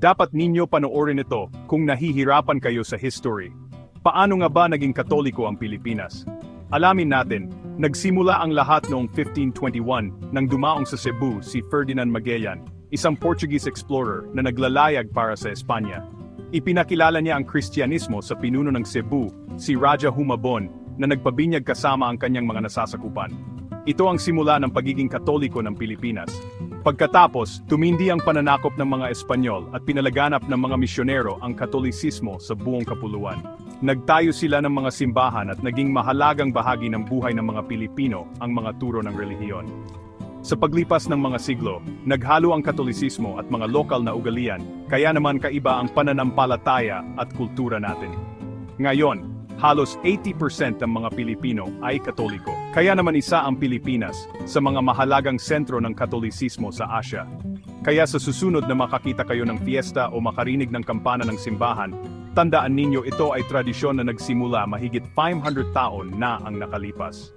Dapat ninyo panoorin ito kung nahihirapan kayo sa history. Paano nga ba naging katoliko ang Pilipinas? Alamin natin, nagsimula ang lahat noong 1521 nang dumaong sa Cebu si Ferdinand Magellan, isang Portuguese explorer na naglalayag para sa Espanya. Ipinakilala niya ang Kristyanismo sa pinuno ng Cebu, si Raja Humabon, na nagpabinyag kasama ang kanyang mga nasasakupan. Ito ang simula ng pagiging katoliko ng Pilipinas. Pagkatapos, tumindi ang pananakop ng mga Espanyol at pinalaganap ng mga misyonero ang katolisismo sa buong kapuluan. Nagtayo sila ng mga simbahan at naging mahalagang bahagi ng buhay ng mga Pilipino ang mga turo ng relihiyon. Sa paglipas ng mga siglo, naghalo ang katolisismo at mga lokal na ugalian, kaya naman kaiba ang pananampalataya at kultura natin. Ngayon, halos 80% ng mga Pilipino ay katoliko. Kaya naman isa ang Pilipinas sa mga mahalagang sentro ng katolisismo sa Asia. Kaya sa susunod na makakita kayo ng fiesta o makarinig ng kampana ng simbahan, tandaan ninyo ito ay tradisyon na nagsimula mahigit 500 taon na ang nakalipas.